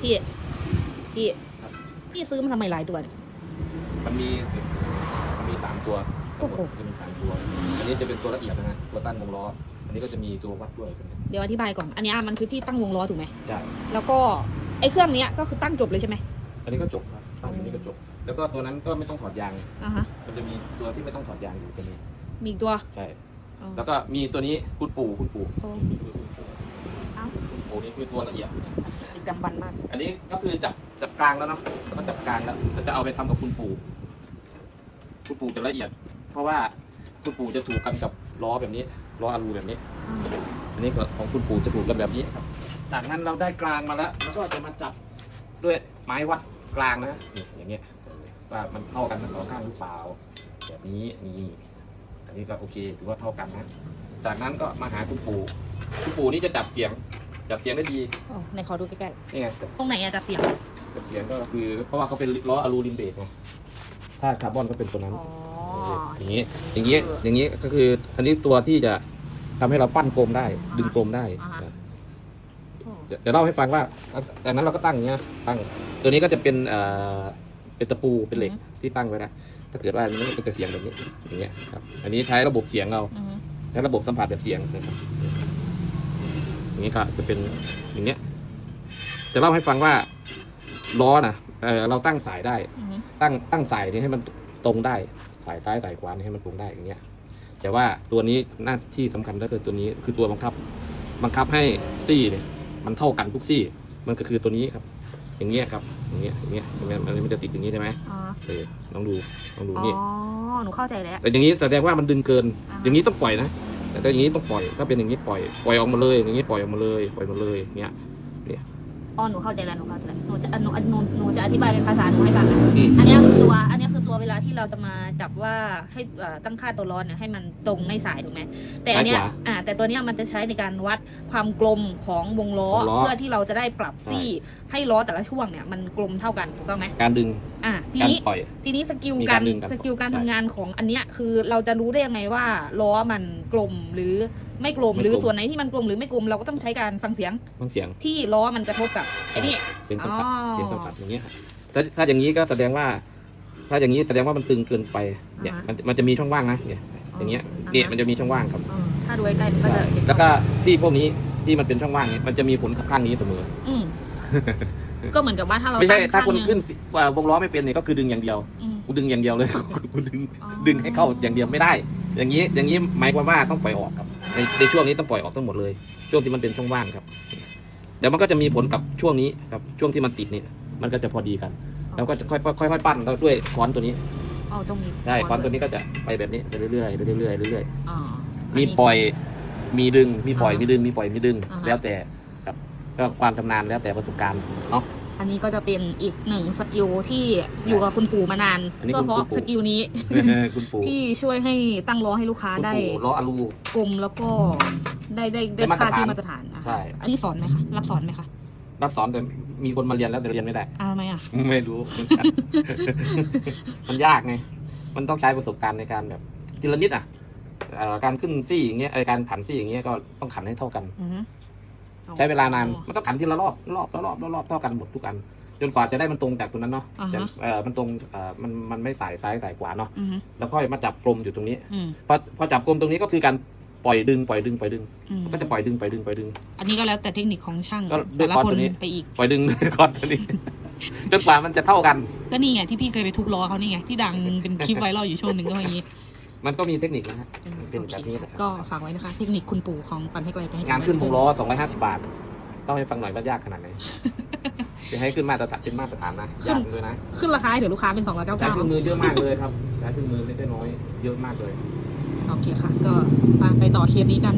พี่ พี่ พี่ซื้อมาทำไมหลายตัวเนี่ย มันมีมันมีสามตัวโอ้โห จะมีสามตัว อันนี้จะเป็นตัวละเอียดนะฮะตัวตั้งวงล้อ อันนี้ก็จะมีตัววัดด้วยเป็นเดี๋ยวอธิบายก่อน อันเนี้ยมันคือที่ตั้งวงล้อถูกไหมใช่แล้วก็ไอ้เครื่องเนี้ยก็คือตั้งจบเลยใช่ไหมอันนี้ก็จบครับตั้งอันนี้ก็จบ แล้วก็ตัวนั้นก็ไม่ต้องถอดยาง อ่าฮะ มันจะมีตัวที่ไม่ต้องถอดยางอยู่ตัวนี้ มีอีกตัวใช่ อ๋อแล้วก็มีตัวนี้คุณปู่คุณปู่โอ้เอ้าคุณปู่นี่คือตัวละเอียด ติดดำบันมาก อันนี้ก็คือจับจับกลางแล้วเนาะแล้วก็จับกลางแล้วแล้วจะเอาไปทำกับคุณปู่คุณปู่จะละเอียด เพราะว่าคุณปู่จะถูกกันกับล้อแบบนี้ล้ออลูแบบนี้ อันนี้ก็ของคุณปู่จะถูกกันแบบนี้ครับ จากนั้นเราได้กลางมาแล้วแล้วก็จะมาจับด้วยไม้วัดกลางนะนี่อย่างเงี้ยว่ามันเท่ากันทั้งสองข้างหรือเปล่าแบบนี้นี่อันนี้ก็โอเคถือว่าเท่ากันนะ จากนั้นก็มาหาคุณปู่คุณปู่นี่จะจับเสียง จับเสียงได้ดีโอ้ในขอดูใกล้นี่ไงๆตรงไหนอะจับเสียงจับเสียงก็คือเพราะว่าเขาเป็นล้ออลูลินเบรกไงถ้าคาร์บอนก็เป็นตัวนั้น อ๋ออย่างนี้ อย่างนี้ อย่างนี้ก็คืออันนี้ตัวที่จะทำให้เราปั้นกลมได้ ดึงกลมได้โอ้เดี๋ยวเดี๋ยวเล่าให้ฟังว่าจากนั้นเราก็ตั้งอย่างเงี้ย ตั้ง ตัวนี้ก็จะเป็นเอ่อเป็นตะปู เป็นเหล็กที่ตั้งไว้นะ ถ้าเกิดว่าอันนี้มันจะเสียงแบบนี้ อย่างเงี้ยครับ อันนี้ใช้ระบบเสียงเราอือฮึใช้ระบบสัมผัสแบบเสียงนะครับ อย่างนี้ก็จะเป็นอย่างเงี้ย จะเล่าให้ฟังว่าล้อนะเออเราตั้งสายได้อือฮึตั้งตั้งสายนี้ให้มันตรงได้ สายซ้ายสายขวานี่ให้มันตรงได้อย่างเงี้ย แต่ว่าตัวนี้หน้าที่สำคัญก็คือตัวนี้คือตัวบังคับ บังคับให้ซี่เนี่ยมันเท่ากันทุกซี่ มันก็คือตัวนี้ครับ อย่างเงี้ยครับ อย่างเงี้ยอย่างเงี้ยอย่างเงี้ยมันมันจะติดอย่างนี้ใช่ไหมอ๋อเออลองดูลองดูอ๋นี่อหนูเข้าใจแล้วแต่อย่างนี้แสดงว่ามันดึงเกินอ่าฮะอย่างนี้ต้องปล่อยนะ แต่ถ้าอย่างนี้ต้องปล่อย ถ้าเป็นอย่างนี้ปล่อย ปล่อยออกมาเลย อย่างนี้ปล่อยออกมาเลย ปล่อยมาเลยเงี้ยอ๋อหนูเข้าใจแล้วหนูเข้าใจแล้วหนูจะหนูหนูหนูจะอธิบายเป็นภาษาหนูให้ฟังนะอืมอันเนี้ยคือตัวอันเนี้ยคือ ตัวเวลาที่เราจะมาจับว่าให้เอ่อตั้งค่าตัวร้อนเนี่ยให้มันตรงไม่สายถูกไหมแต่อันเนี้ยซ้ายขวาอ่าแต่ตัวเนี้ยมันจะใช้ในการวัดความกลมของวงล้อวงล้อ เพื่อที่เราจะได้ปรับซี่ให้ล้อแต่ละช่วงเนี่ยมันกลมเท่ากันถูกต้องไหมการดึงอ่าทีการนี้ปล่อยทีนี้สกิลมีกาการรดึงกันสกิลการใช่ทำงานของอันเนี้ยคือเราจะรู้ได้ยังไงว่าล้อมันกลมหรือไม่กลมไม่กลมหรือส่วนไหนที่มันกลมหรือไม่กลมเราก็ต้องใช้การฟังเสียงฟังเสียงที่ล้อมันกระทบกับไอ้นี่เสียงสัมผัสอ๋อเสียงสัมผัสอย่างเงี้ยครับถ้าถ้าอย่างนี้ก็แสดงว่า ถ้าอย่างนี้แสดงว่ามันตึงเกินไปเนี่ยมันมันจะมีช่องว่างนะเนี่ยอย่างเงี้ยเนี่ยมันจะมีช่องว่างครับอืมถ้าดูใกล้ๆมันก็จะเห็นแล้วก็ซี่พวกนี้ที่มันเป็นช่องว่างเนี่ยมันจะมีผลกับข้างนี้เสมออืมก็เหมือนกับว่าถ้าเราไม่ใช่ตั้งถ้าคนข้งหขึ้นสิว่าวงล้อไม่เป็นเนี่ยก็คือดึงอย่างเดียวอืมกูดึงอย่างเดียวเลยกูดึงอ๋อดึงให้เข้าอย่างเดียวไม่ได้ อย่างนี้อย่างนี้หมายความว่าต้องปล่อยออกครับในในช่วงนี้ต้องปล่อยออกทั้งหมดเลย ช่วงที่มันเป็นช่องว่างครับเดี๋ยวมันก็จะมีผลกับช่วงนี้ครับช่วงที่มันติดนี่มันก็จะพอดีกัน แล้วก็จะค่อยค่อยค่อยๆปั้นแล้วด้วยค้อนตัวนี้อ๋อตรงนี้ใช่ค้อนตัวนี้ก็จะไปแบบนี้ไปเรื่อยๆไปเรื่อยๆเรื่อยอ๋อๆมีปล่อยมีดึงมีปล่อยมีดึงมีปล่อยมีดึงอ่าฮะ แล้วแต่ครับก็ความชำนาญแล้วแต่ประสบการณ์เนาะ อันนี้ก็จะเป็นอีกหนึ่งสกิลที่อยู่กับคุณปู่มานานอันนี้ก็คุณเพราะปู่ สกิลนี้ คุณปู่ที่ช่วยให้ตั้งล้อให้ลูกค้าคุณได้ปู่ล้ออลู กลมแล้วก็ได้ได้ได้ได้มาตรค่าฐานที่มาตรฐานอะใช่ อันนี้สอนไหมคะ รับสอนไหมคะ รับสอนแต่มีคนมาเรียนแล้วแต่เรียนไม่ได้อ้าวทำไมอะ ไม่รู้เหมือนกัน มันยากไง มันต้องใช้ประสบการณ์ในการแบบทีละนิดอะเอ่อการขึ้นซี่อย่างเงี้ยไอการขันซี่อย่างเงี้ยก็ต้องขันให้เท่ากัน อือฮึใช้เวลานาน มันต้องขันทีละรอบรอบละรอบละรอบเท่ากันหมดทุกอัน จนกว่าจะได้มันตรงจากตรงนั้นเนาะอ่าฮะ จะเอ่อมันตรงเอ่อมันมันไม่สายซ้ายสายขวาเนาะอือฮึแล้วค่อยมาจับกลมอยู่ตรงนี้ อืมพอพอจับกลมตรงนี้ก็คือการ ปล่อยดึงปล่อยดึงปล่อยดึงอืมก็จะปล่อยดึงปล่อยดึงปล่อยดึง อันนี้ก็แล้วแต่เทคนิคของช่างก็ด้วแต่ยละคอนคนตัวนี้ ไปอีก ปล่อยดึงก่อนตัวนี้จนกว่ามันจะเท่ากัน ก็นี่ไงที่พี่เคยไปทุบล้อเขานี่ไงที่ดังเป็นคลิปไวรัลอยู่ช่วงหนึ่งก็อย่างนี้มันก็มีเทคนิคนะฮะเป็นโอแบบเคนี้ค่ะนะครับก็ฝากไว้นะคะ เทคนิคคุณปู่ของปันให้ไกลไปให้ถึงานขึ้นวงไว้ล้อ 250 บาทเล่าให้ฟังหน่อยว่ายากขนาดไหนจะให้ขึ้นมาตรฐานเป็นมาตรฐานนะยากเลยนะขึ้นราคาให้เดี๋ยวลูกค้าเป็นสองร้อยเก้าใช้เก้าเครื่องมือเยอะมากเลยครับใช้เครื่องมือไม่ใช่น้อย เยอะมากเลย โอเคค่ะ ก็ไปต่อเคสนี้กัน